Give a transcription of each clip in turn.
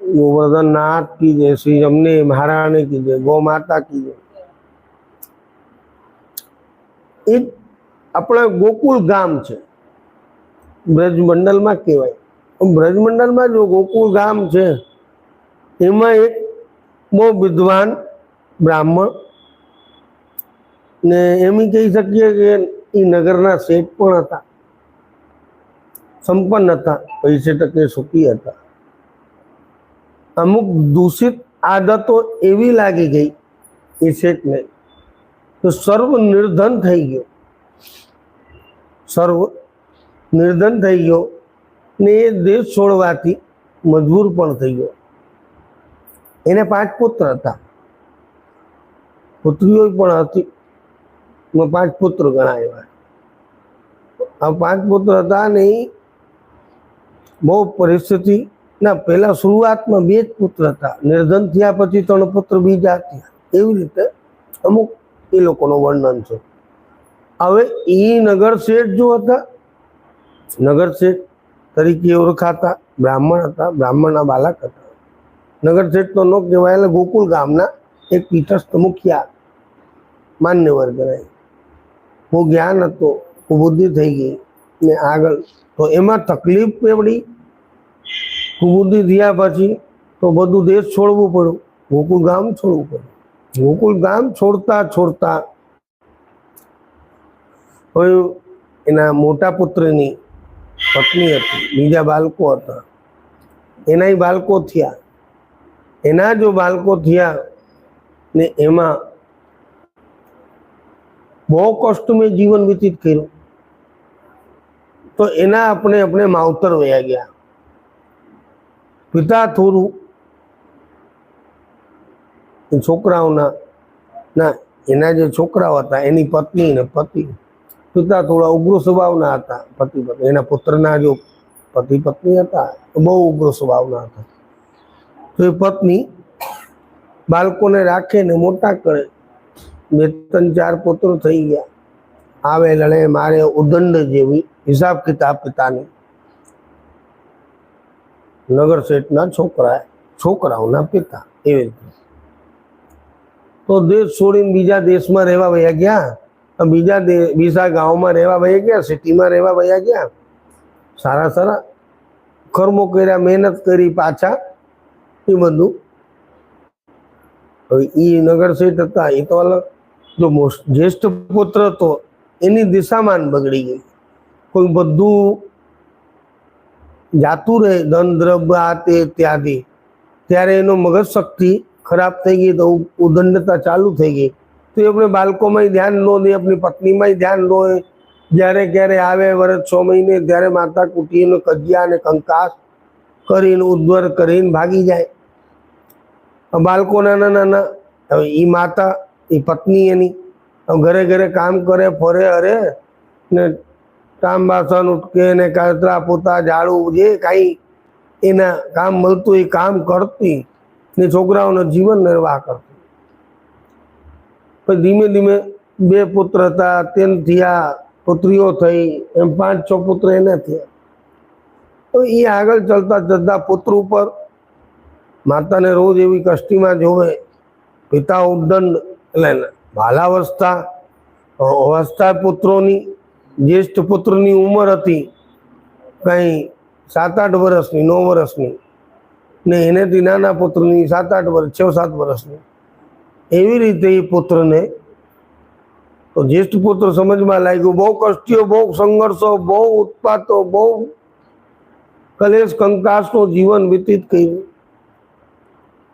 गोवर्धन नाथ की जय श्री जमने महाराणी की जय गौ माता की जय એ આપણા ગોકુળ ગામ છે બ્રજમંડલમાં કહેવાય બ્રજમંડલમાં જો ગોકુળ ગામ છે એમાં એક બહુ વિદ્વાન બ્રાહ્મણ ને એમ ઈ કહી શકીએ કે એ નગરના શેઠ પણ હતા સંપન્ન હતા પૈસે ટકે સુખી હતા અમુક દૂષિત આદતો એવી લાગી ગઈ એ શેઠને. તો સર્વ નિર્ધન થઈ ગયો. સર્વ નિર્ધન થઈ ગયો ને એ દેશ છોડવાથી મજબૂર પણ થઈ ગયો. એને પાંચ પુત્ર હતા. પુત્રીઓ પણ હતી. પાંચ પુત્ર ગણાય. આ પાંચ પુત્ર હતા ને બહુ પરિસ્થિતિ ના, પહેલા શરૂઆતમાં બે જ પુત્ર હતા. નિર્ધન થયા પછી ત્રણ પુત્ર બીજા થયા. એવી રીતે અમુક એ લોકોનું વર્ણન છે. હવે એ નગર શેઠ જો હતા, નગર શેઠ તરીકે ઓળખાતા, બ્રાહ્મણ હતા, બ્રાહ્મણના બાલક હતા. નગર શેઠનો નો એટલે ગોકુળ ગામના એક પીઠસ્થ મુખિયા માન્યવર ગણાય બહુ જ્ઞાન હતો બુદ્ધિ થઈ ગઈ ને આગળ. તો એમાં તકલીફ પડી. કુબુદ્ધિ થયા પછી તો બધું દેશ છોડવું પડ્યું. ગોકુળ ગામ છોડવું પડ્યું. ગોકુળ ગામ છોડતા છોડતા હવે એના મોટા પુત્રની પત્ની હતી, બીજા બાળકો હતા. એનાય બાળકો થયા. એના જો બાળકો થયા ને એમાં બહુ કષ્ટ મેં જીવન વ્યતીત કર્યું. તો એના આપણે આપણે માવતર વયા ગયા. પિતા થોડું છોકરાઓના, ના, એના જે છોકરાઓ હતા, એની પત્ની ને પતિ પિતા થોડા ઉગ્ર સ્વભાવના હતા, પતિ પત્ની. એના પુત્રના જો પતિ પત્ની હતા બહુ ઉગ્ર સ્વભાવના હતા. તો એ પત્ની બાળકોને રાખે ને મોટા કરે. બે ત્રણ ચાર પુત્રો થઈ ગયા. આવે લડે, મારે ઉદંડ જેવી હિસાબ કિતાબ પિતાની નગર શેઠના છોકરા છોકરાઓના પિતા એવી રીતે. તો દેશ છોડીને બીજા દેશમાં રહેવા વયા ગયા બીજા બીજા ગામમાં રહેવા વયા ગયા, સિટીમાં રહેવા વયા ગયા. સારા સારા કર્મો કર્યા, મહેનત કરી પાછા એ બધું. હવે એ નગર શેઠ હતા એ તો જો જ્યેષ્ઠ પુત્ર હતો એની દિશામાન બગડી ગઈ. કોઈ બધું જાતું રહે ધન દ્રવ્ય આ તે ત્યાંથી. ત્યારે એનો મગજ શક્તિ ખરાબ થઈ ગઈ, તો ઉદંડતા ચાલુ થઈ ગઈ. તો એ આપણે બાળકોમાં ધ્યાન ન દે, આપણી પત્નીમાં ધ્યાન ન હોય જ્યારે ક્યારે આવે વર્ષ છ મહિને, ત્યારે માતા કુટીને કજિયા અને કંકાસ કરીને ઉદ્વર કરીને ભાગી જાય. બાળકો નાના નાના, હવે એ માતા એ પત્ની એની, ઘરે ઘરે કામ કરે, ફરે, અરે ને કામ વાસણ ઉટકે ને કચરા પોતા, ઝાડું જે કાંઈ એના કામ મળતું એ કામ કરતી ને છોકરાઓનો જીવન નિર્વાહ કરતી. પછી ધીમે ધીમે બે પુત્ર હતા તેમ થયા, પુત્રીઓ થઈ, એમ પાંચ છ પુત્ર એને થયા. તો એ આગળ ચાલતા જતા પુત્ર ઉપર માતાને રોજ એવી કષ્ટીમાં જોવે, પિતા ઉદંડ, એટલે બાલાવસ્થા અવસ્થા પુત્રોની જ્યેષ્ઠ પુત્રની ઉંમર હતી કંઈ સાત આઠ વર્ષની, નવ વર્ષની. ને એનેથી નાના પુત્રની સાત આઠ વર્ષ છ સાત વર્ષની. એવી રીતે એ પુત્રને તો જ્યેષ્ઠ પુત્ર સમજમાં લાગ્યું, બહુ કષ્ટીઓ બહુ સંઘર્ષો, બહુ ઉત્પાતો, બહુ કલેશ કંકાસનું જીવન વ્યતીત કર્યું.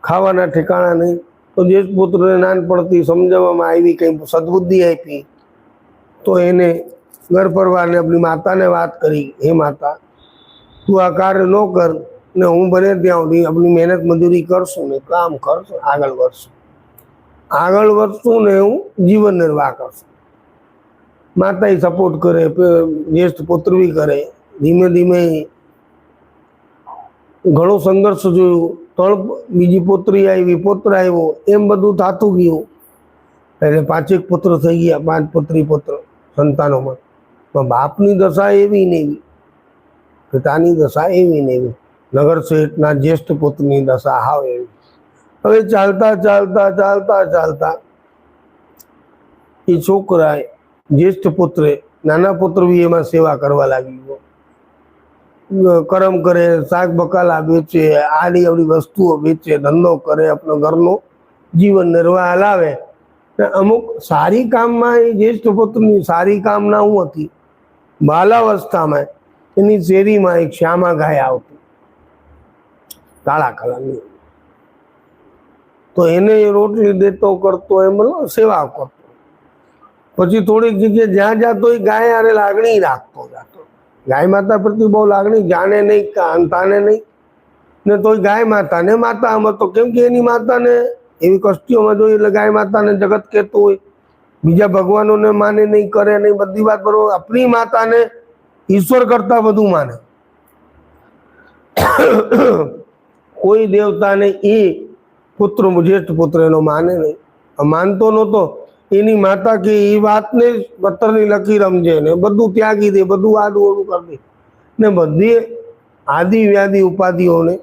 ખાવાના ઠેકાણા નહીં. તો જ્યેષ્ઠ પુત્રને નાનપણથી સમજાવવામાં આવી કંઈ સદબુદ્ધિ આપી. તો એને ઘર પરવારને આપણી માતાને વાત કરી, હે માતા, તું આ કાર્ય ન કર ને હું બને ત્યાં સુધી આપણી મહેનત મજૂરી કરશું ને કામ કરશું આગળ વધશું. આગળ વધશું ને હું જીવન નિર્વાહ કરશું. માતા સપોર્ટ કરે જ્યેષ્ઠ પુત્ર બી કરે. ધીમે ધીમે ઘણો સંઘર્ષ જોયું. ત્રણ બીજી પુત્રી આવી, પુત્ર આવ્યો. એમ બધું થતું ગયું. એટલે પાંચેક પુત્ર થઈ ગયા, પાંચ પુત્રી પુત્ર સંતાનોમાં પણ બાપની દશા એવી ને એવી, પિતાની દશા એવી ને એવી. નગર શેઠના જ્યેષ્ઠ પુત્રની દશા હાવ એવી. હવે ચાલતા ચાલતા ચાલતા ચાલતા એ છોકરાએ જ્યેષ્ઠ પુત્રે, નાના પુત્ર બી એમાં સેવા કરવા લાગી ગયો. કરમ કરે, શાક બકાલા વેચે, આડી અવડી વસ્તુઓ વેચે, ધંધો કરે આપણો ઘરનો જીવન નિર્વાહ લાવે. અમુક સારી કામમાં એ જ્યેષ્ઠ પુત્રની સારી કામના હું હતી. બાલાવસ્થામાં એની શેરીમાં એક શ્યામા ગાય આવતી. કાળા કલરની. તો એને રોટલી દેતો કરતો, એમ સેવા કરતો. પછી થોડીક જગ્યાએ જ્યાં જાતો એ ગાય આરે લાગણી રાખતો જાતો. ગાય માતા પ્રતિ બહુ લાગણી જાણે નહીં, કાંતાને નહીં. ને તોય ગાય માતાને માતા તો કેમ કે એની માતાને એવી કષ્ટીઓમાં જોઈએ એટલે ગાય માતાને જગત કહેતું હોય. બીજા ભગવાનોને માને નહીં, કરે નહીં, બધી વાત બરોબર. આપણી માતાને ઈશ્વર કરતા વધુ માને. કોઈ દેવતાને એ પુત્ર જ્યેષ્ઠ પુત્ર એનો માને નહીં. માનતો નહોતો. એની માતા કે એ વાતને પથ્થરની લકી રમજે ને બધું ત્યાગી દે, બધું આડું ઓળું કરી દે. ને બધી આદિ વ્યાધિ ઉપાધિઓને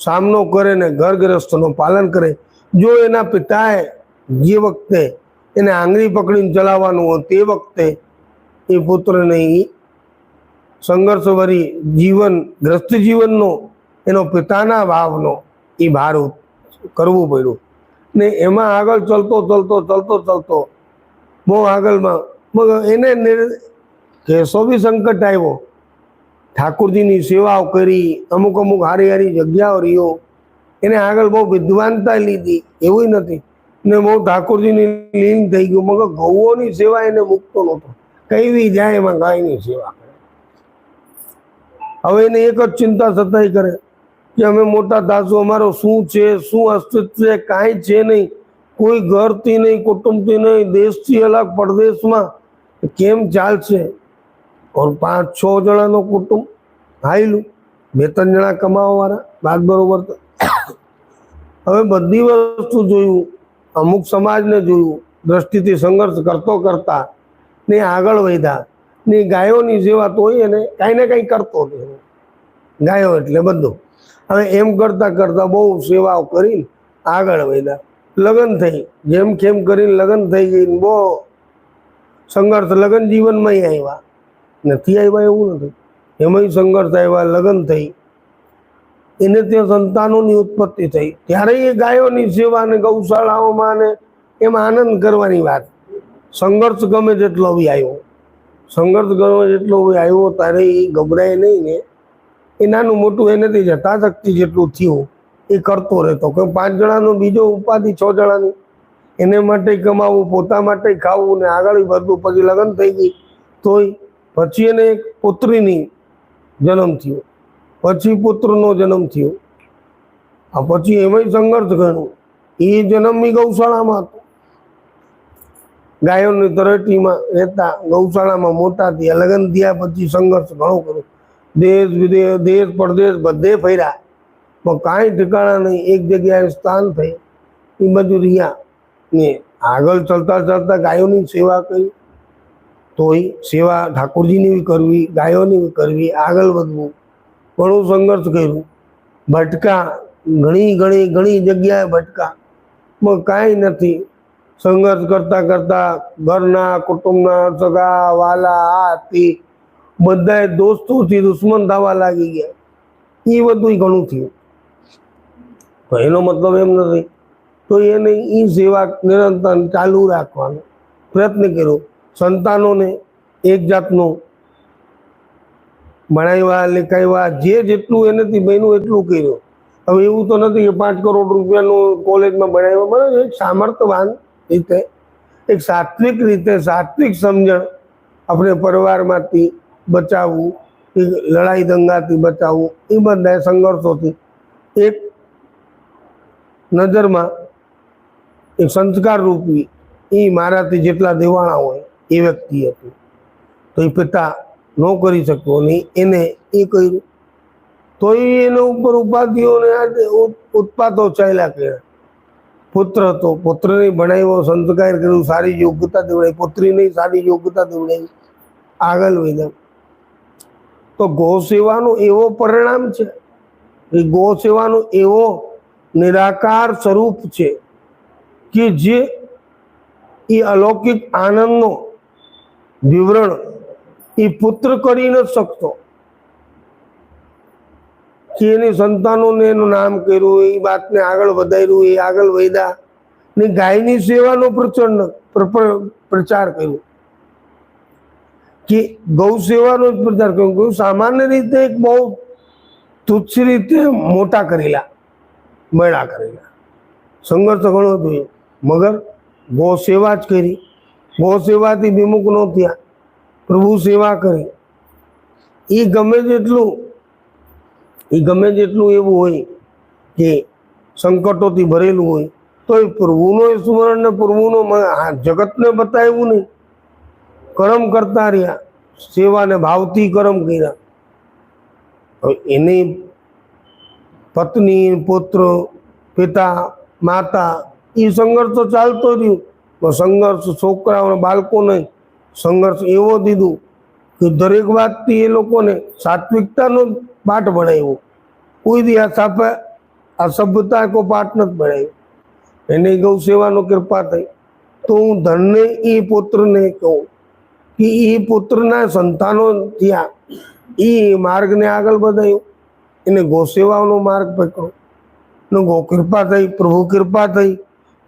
સામનો કરે ને ઘરગ્રસ્તનો પાલન કરે. જો એના પિતાએ જે વખતે એને આંગળી પકડીને ચલાવવાનું હોય તે વખતે એ પુત્રને સંઘર્ષભરી જીવન ગ્રસ્ત જીવનનો, એનો પિતાના ભાવનો એ ભાર કરવું પડ્યું. ને એમાં આગળ ચલતો ચલતો ચલતો ચલતો બહુ આગળમાં એને કેસો બી સંકટ આવ્યો. ઠાકુરજીની સેવાઓ કરી, અમુક અમુક હારી હારી જગ્યાઓ રહ્યો. એને આગળ બહુ વિદ્વાનતા લીધી. એવું નથી. ને બહુ ઠાકોરજીની લીન થઈ ગયું. મગર ગૌઓની સેવા એને મૂકતો નહોતો. કઈ જાય એમાં ગાયની સેવા કરે. હવે એને એક જ ચિંતા સતાય કરે કે અમે મોટા દાસુ, અમારો શું છે, શું અસ્તિત્વ છે, કાંઈ છે નહીં. કોઈ ઘરથી નહીં, કુટુંબથી નહીં, દેશથી અલગ, પરદેશમાં. કેમ ચાલશે? ઓર પાંચ, છ જણાનો કુટુંબ હાયલું બે, ત્રણ જણા કમાવાવાળા. વાત બરોબર હવે બધી વસ્તુ જોયું. અમુક સમાજને જોયું દ્રષ્ટિથી સંઘર્ષ કરતો કરતા ને આગળ વધ્યા, ને ગાયોની સેવા તોય એને કાંઈ ને કાંઈ કરતો હતો ગાયો એટલે બધું. હવે એમ કરતાં કરતાં બહુ સેવાઓ કરીને આગળ વધ્યા. લગ્ન થઈ, જેમ કેમ કરીને લગ્ન થઈ ગઈ બહુ સંઘર્ષ લગ્ન જીવનમાં આવ્યા. નથી આવ્યા એવું નથી. એમાંય સંઘર્ષ આવ્યા, લગ્ન થઈ. એને ત્યાં સંતાનોની ઉત્પત્તિ થઈ. ત્યારે એ ગાયોની સેવા ને ગૌશાળાઓમાં ને એમાં આનંદ કરવાની વાત. સંઘર્ષ ગમે તેટલો બી આવ્યો. સંઘર્ષ ગમે જેટલો બી આવ્યો, ત્યારે એ ગભરાય નહીં ને. એ નાનું મોટું એનાથી જતા શક્તિ જેટલું થયું, એ કરતો રહેતો. કે પાંચ જણાનો બીજો ઉપાધિ, છ જણાની. એને માટે કમાવું, પોતા માટે ખાવું ને આગળ બધું, પછી લગ્ન થઈ ગઈ તોય પછી એને એક પુત્રીની જન્મ થયો. પછી પુત્રનો જન્મ થયો. આ પછી એમાંય સંઘર્ષ ઘણો. એ જન્મ એ ગૌશાળામાં હતો. ગાયોની તરટીમાં રહેતા ગૌશાળામાં મોટા થયા. લગ્ન થયા પછી સંઘર્ષ ઘણો કર્યો. દેશ વિદેશ, દેશ પરદેશ બધે ફર્યા. પણ કાંઈ ઠેકાણા નહીં. એક જગ્યાએ સ્થાન થઈ એ બધું રહ્યા. ને આગળ ચાલતા ચાલતા ગાયોની સેવા કરી. તોય સેવા ઠાકોરજીની કરવી, ગાયોની કરવી, આગળ વધવું. ઘણું સંઘર્ષ કર્યું. ભટકા, ઘણી ઘણી ઘણી જગ્યાએ ભટકા. પણ કાંઈ નથી. સંઘર્ષ કરતાં કરતાં ઘરના, કુટુંબના સગા, વાલા આ તે બધાએ દોસ્તોથી દુશ્મન થવા લાગી ગયા. એ બધું ઘણું થયું. તો એનો મતલબ એમ નથી. તો એને એ સેવા નિરંતર ચાલુ રાખવાનો પ્રયત્ન કર્યો. સંતાનોને એક જાતનું ભણાવ્યા લખાવ્યા જે જેટલું એનાથી બન્યું એટલું કર્યું. હવે એવું તો નથી કે પાંચ કરોડ રૂપિયાનું કોલેજમાં ભણાવ્યા બરાબર એક સામર્થવાન રીતે, એક સાત્વિક રીતે, સાત્વિક સમજણ આપણે પરિવારમાંથી બચાવવું, એ લડાઈ દંગાથી બચાવવું એ બધા સંઘર્ષોથી એક નજરમાં એક સંસ્કાર રૂપી એ મારાથી જેટલા દેવાણા હોય એ વ્યક્તિ હતી. તો એ પિતા ન કરી શકતો નહીં. એને એ કર્યું. તો એના ઉપર ઉપાધિઓને ઉત્પાદો ચાલ્યા કર્યા પુત્ર હતો પુત્રને ભણાવ્યો, સંસ્કાર કર્યું, સારી યોગ્યતા દેવડાવી. પુત્રીને સારી યોગ્યતા દેવડાવી. આગળ વધ્યા. તો ગૌ સેવાનું એવો પરિણામ છે. કે ગો સેવાનો એવો નિરાકાર સ્વરૂપ છે કે જે એ અલૌકિક આનંદનો વિવરણ એ પુત્ર કરી ન શકતો. કે એની સંતાનોને એનું નામ કર્યું એ વાતને આગળ વધાર્યું એ આગળ વધ્યા. ને ગાયની સેવાનો પ્રચંડ પ્ર- પ્ર- પ્રચાર કર્યો. કે ગૌ સેવાનો જ પ્રચાર કર્યો. સામાન્ય રીતે એક બહુ તુચ્છ રીતે મોટા કરેલા, મેળા કરેલા. સંઘર્ષ ઘણો થયો. મગર ગૌ સેવા જ કરી. ગૌ સેવાથી વિમુખ ન થયા. પ્રભુ સેવા કરે. એ ગમે તેટલું, એ ગમે તેટલું એવું હોય કે સંકટોથી ભરેલું હોય તો એ પ્રભુનો એ સુવર્ણ ને પ્રભુનો જગતને બતાવ્યું નહીં. કર્મ કરતા રહ્યા, સેવાને ભાવથી કર્મ કર્યા. એની પત્ની, પુત્ર, પિતા, માતા એ સંઘર્ષ ચાલતો રહ્યો. સંઘર્ષ છોકરાઓને બાળકોને સંઘર્ષ એવો દીધું કે દરેક વાતથી એ લોકોને સાત્વિકતાનો પાઠ ભણાવ્યો. કોઈ દી આ સભ્યતા કો પાઠ નથી ભણાવ્યો. એને ગૌ સેવાનો કૃપા થઈ. તો હું ધનને એ પુત્રને કહું કે એ પુત્રના સંતાનો ત્યાં એ માર્ગને આગળ વધાયો. એને ગૌ સેવાનો માર્ગ પકડો ને ગૌ કૃપા થઈ, પ્રભુ કૃપા થઈ.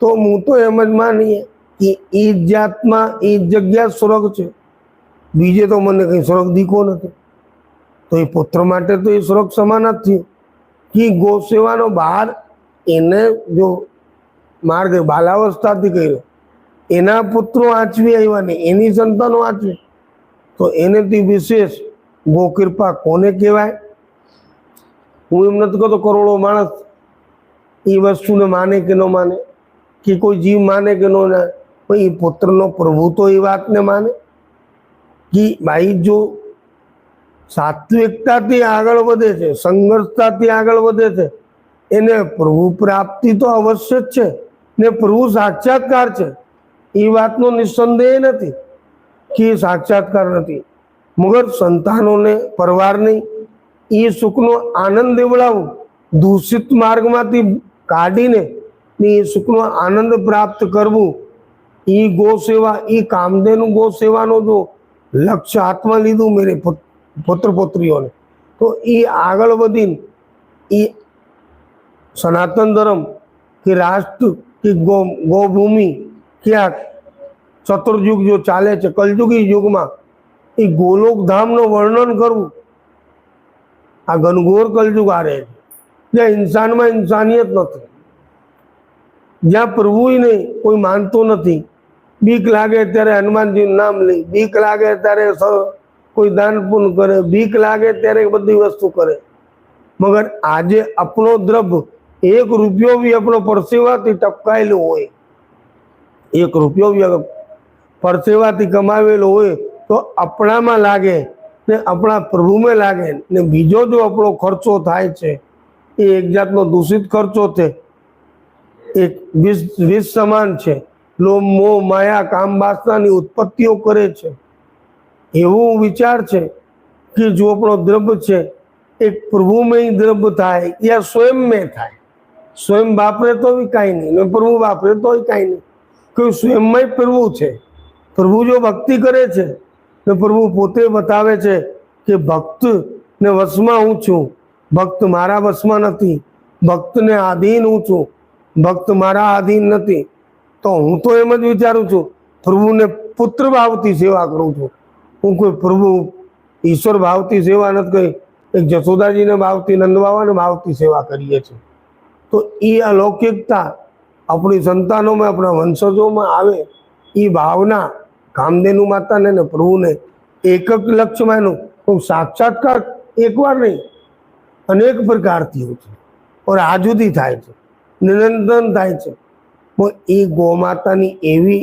તો હું તો એમ જ માનીએ. એ જ જાતમાં એ જગ્યા સ્વર્ગ છે. બીજે તો મને કંઈ સ્વર્ગ દીકો નથી. તો એ પુત્ર માટે તો એ સ્વર્ગ સમાન જ થયું કે ગો સેવાનો બહાર એને જો માર્ગ બાલાવસ્થાથી કર્યો, એના પુત્રો આચવી આવ્યા ને એની સંતાનો આચવી. તો એનેથી વિશેષ ગો કૃપા કોને કહેવાય? હું એમ નથી કહેતો કરોડો માણસ. એ વસ્તુને માને કે ન માને, કે કોઈ જીવ માને કે ન માને એ પુત્રનો પ્રભુ તો એ વાતને માને? કે ભાઈ, જો સાત્વિકતાથી આગળ વધે છે, સંઘર્ષતાથી આગળ વધે છે, એને પ્રભુ પ્રાપ્તિ તો અવશ્ય જ છે ને પ્રભુ સાક્ષાત્કાર છે. એ વાતનો નિસંદેહ નથી કે સાક્ષાત્કાર નથી. મગર સંતાનોને પરવારની એ સુખનો આનંદ દેવડાવવું દૂષિત માર્ગમાંથી કાઢીને એ સુખનો આનંદ પ્રાપ્ત કરવું એ ગો સેવા એ કામધેનુ ગો સેવાનો જો લક્ષ્ય હાથમાં લીધું મેરે પુત- પુત્ર પુત્રીઓને તો એ આગળ વધીને એ સનાતન ધર્મ કે રાષ્ટ્ર કે ગો, ગૌભૂમિ ક્યાંક ચતુર્યુગ જો ચાલે છે, કલયુગી યુગમાં એ ગોલોક ધામનું વર્ણન કરવું, આ ઘનઘોર કલયુગ આ રહે છે. જ્યાં ઇન્સાનમાં ઇન્સાનિયત નથી, જ્યાં પ્રભુ કોઈ માનતો નથી બીક લાગે ત્યારે હનુમાનજીનું નામ લે. બીક લાગે ત્યારે કોઈ દાન પૂન કરે. બીક લાગે ત્યારે બધી વસ્તુ કરે. મગર આજે આપણો દ્રવ્ય એક રૂપિયો બી આપણો પરસેવાથી ટપકાયેલો હોય. એક રૂપિયો બી પરસેવાથી કમાવેલો હોય તો આપણામાં લાગે ને આપણા પ્રભુમાં લાગે ને બીજો જો આપણો ખર્ચો થાય છે, એ એક જાતનો દૂષિત ખર્ચો છે. એક વિષ વિષ સમાન છે. લોભ મોહ, માયા, કામ, વાસનાની ઉત્પત્તિઓ કરે છે. એવું વિચાર છે કે જો આપણો દ્રવ્ય છે એ પ્રભુમય દ્રવ્ય થાય, યા સ્વયંમય થાય. સ્વયં વાપરે તો કાંઈ નહીં ને પ્રભુ વાપરે તો કાંઈ નહીં. કે સ્વયંમય પ્રભુ છે. પ્રભુ જો ભક્તિ કરે છે ને પ્રભુ પોતે બતાવે છે કે ભક્ત ને વશમાં હું છું. ભક્ત મારા વશમાં નથી. ભક્તને આધીન હું છું. ભક્ત મારા આધીન નથી. તો હું તો એમ જ વિચારું છું, પ્રભુને પુત્ર ભાવથી સેવા કરું છું. હું કોઈ પ્રભુ ઈશ્વર ભાવથી સેવા નથી કરી, એક જશોદાજીને ભાવથી નંદબાવાને ભાવથી સેવા કરીએ છીએ. તો એ અલૌકિકતા આપણી સંતાનોમાં, આપણા વંશજોમાં આવે, એ ભાવના કામધેનુ માતાને ને પ્રભુને એકક લક્ષ્યમાં એનું હું સાક્ષાત્કાર એકવાર નહીં, અનેક પ્રકારથી હોય છે. ઓર આજુદી થાય છે. નિરંતર થાય છે. પણ એ ગોમાતાની એવી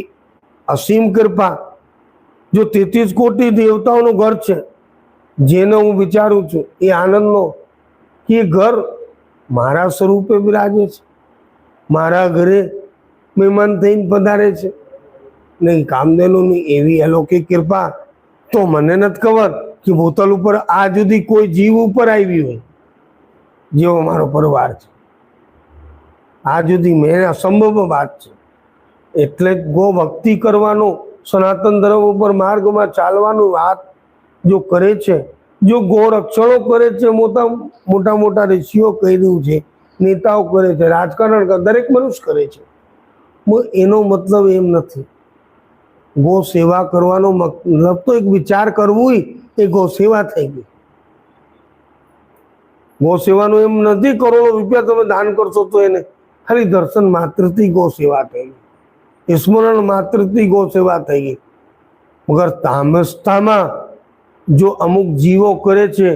અસીમ કૃપા, જો તેત્રીસ કોટી દેવતાઓનું ઘર છે, જેને હું વિચારું છું, એ આનંદનો કે ઘર મારા સ્વરૂપે બિરાજે છે. મારા ઘરે મહેમાન થઈને પધારે છે. ને કામધેનુની એવી અલૌકિક કૃપા તો મને નથી ખબર કે બોતલ ઉપર આ જુદી કોઈ જીવ ઉપર આવી હોય, જેવો મારો પરિવાર છે. આ જુદી મેં અસંભવ વાત છે. એટલે ગો ભક્તિ કરવાનો સનાતન ધર્મ ઉપર માર્ગમાં ચાલવાનું વાત જો કરે છે, જો ગો રક્ષણો કરે છે, મોટા મોટા મોટા ઋષિઓ કહી રહ્યું છે, નેતાઓ કરે છે, રાજકારણ દરેક મનુષ્ય કરે છે. એનો મતલબ એમ નથી. ગો સેવા કરવાનો મતલબ તો એક વિચાર કરવું એ ગો સેવા થઈ ગઈ. ગો સેવાનું એમ નથી, કરોડો રૂપિયા તમે દાન કરશો તો એને ખાલી દર્શન માત્રથી ગો સેવા થઈ ગઈ. સ્મરણ માત્રથી ગો સેવા થઈ ગઈ. મગર તામસતામાં જો અમુક જીવો કરે છે,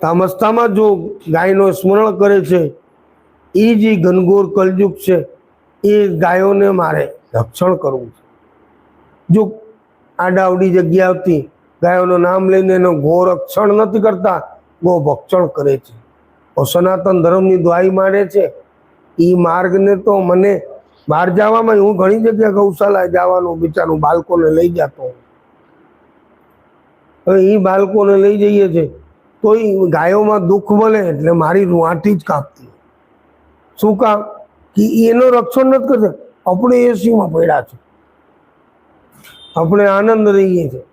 તામસતામાં જો ગાયનો સ્મરણ કરે છે એ જે ઘનઘોર કલયુગ છે, એ ગાયોને મારે રક્ષણ કરવું છે. જો આડાવડી જગ્યાઓથી ગાયોનું નામ લઈને એનું ગો રક્ષણ નથી કરતા, ગો ભક્ષણ કરે છે. સનાતન ધર્મની દ્વાઈ માંડે છે એ માર્ગને તો મને બહાર જવામાં હું ઘણી જગ્યા ગૌશાલા જવાનું, બિચારું બાળકોને લઈ જતો. હવે એ બાળકોને લઈ જઈએ છે, તો એ ગાયોમાં દુઃખ મળે એટલે મારી રૂંવાટી જ કાપતી. શું કામ? કે એનું રક્ષણ નથી કરતા. આપણે એસીમાં પડ્યા છે. આપણે આનંદ રહીએ છીએ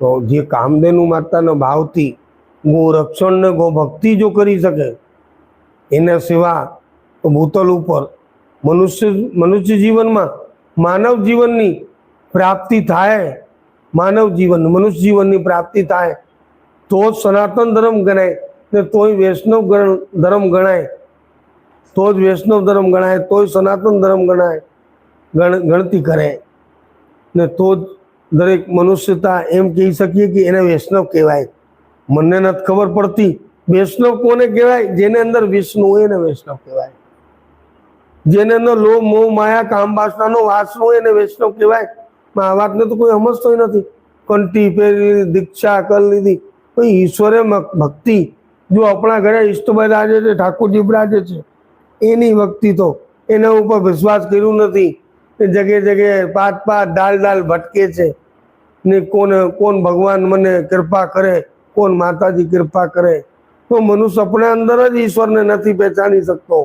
તો જે કામધેનુ માતાના ભાવથી ગો રક્ષણ ને ગો ભક્તિ જો કરી શકે એના સિવા ભૂતલ ઉપર. મનુષ્ય મનુષ્ય જીવનમાં માનવ જીવનની પ્રાપ્તિ થાય. માનવ જીવન, મનુષ્ય જીવનની પ્રાપ્તિ થાય. તો જ સનાતન ધર્મ ગણાય ને તોય વૈષ્ણવ ધર્મ ગણાય. તો જ વૈષ્ણવ ધર્મ ગણાય, તોય સનાતન ધર્મ ગણાય, ગણ ગણતી કરે. ને તો જ દરેક મનુષ્યતા એમ કહી શકીએ કે એને વૈષ્ણવ કહેવાય. મને નથી ખબર પડતી વૈષ્ણવ કોને કહેવાય? જેને અંદર વિષ્ણુ હોય એને વૈષ્ણવ કહેવાય. જેને અંદર લો મોહ, માયા, કામ, વાસનાનો વાસ હોય એને વૈષ્ણવ કહેવાય. પણ આ વાતને તો કોઈ સમજતો નથી. કંટી પહેરી દીક્ષા કર લીધી. તો ઈશ્વરે ભક્તિ. જો આપણા ઘરે ઈષ્ટભાઈ રાજે છે, ઠાકોરજી બરાજે છે, એની ભક્તિ તો એના ઉપર વિશ્વાસ કર્યું નથી. એ જગ્યાએ જગ્યાએ પાત પાત દાલ દાલ ભટકે છે. ને કોને કોણ ભગવાન મને કૃપા કરે કોણ માતાજી કૃપા કરે. તો મનુષ્ય આપણે અંદર જ ઈશ્વરને નથી પહેચાની શકતો.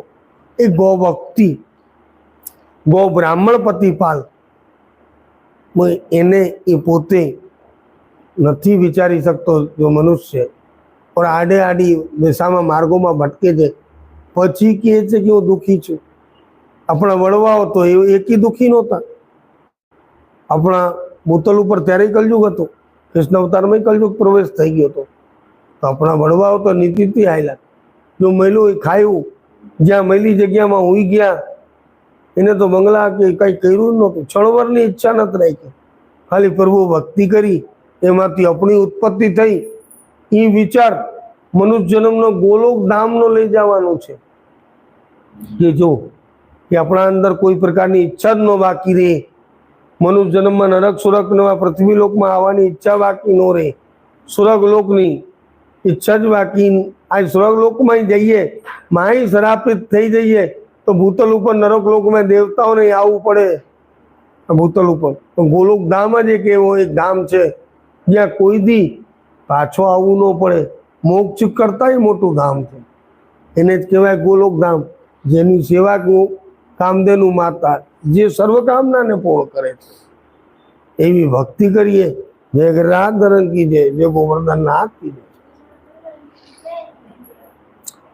એ ગો ભક્તિ ગો બ્રાહ્મણ પતિપાલ એને એ પોતે નથી વિચારી શકતો જો મનુષ્ય. પણ આડે આડી દિશામાં માર્ગોમાં ભટકે છે. પછી કહે છે કે હું દુઃખી છું. આપણા વડવાઓ તો એ એકી દુઃખી નહોતા. આપણા બોતલ ઉપર ત્યારે કલયુગ હતો. કૃષ્ણ અવતારમાં કલયુગ પ્રવેશ થઈ ગયો હતો. આપણા વડવાઓ તો નીતિથી આવેલા જો એ ખાયું, જ્યાં મહિલી જગ્યામાં હોઈ ગયા, એને તો બંગલા કે કંઈ કર્યું જ નહોતું. છણવરની ઈચ્છા નથી રાખી. ખાલી પ્રભુ ભક્તિ કરી, એમાંથી આપણી ઉત્પત્તિ થઈ. એ વિચાર મનુષ્ય જન્મનો ગોલોક ધામનો લઈ જવાનો છે. કે જો, કે આપણા અંદર કોઈ પ્રકારની ઈચ્છા જ ન બાકી રહે. મનુષ્ય જન્મમાં નરક, સુરક પૃથ્વી લોકમાં આવવાની ઈચ્છા બાકી ન રહે. સુરગ લોકની ઈચ્છા જ બાકી આ સ્વર્ગલોકમાં જઈએ, માય શરાપિત થઈ જઈએ, તો ભૂતલ ઉપર નરક લોકમાં દેવતાઓને આવવું પડે. ભૂતલ ઉપર. તો ગોલોક ધામ જ એક એવો એક ધામ છે, જ્યાં કોઈ દી પાછો આવવું ન પડે. મોક્ષ કરતાંય મોટું ધામ છે. એને જ કહેવાય ગોલોક ધામ. જેની સેવા કામધેનુ માતા જે સર્વકામનાને પૂર્ણ કરે છે. એવી ભક્તિ કરીએ. જય ગિરિરાજ ધરણ કી જય. જય ગોવર્ધન નાથ કી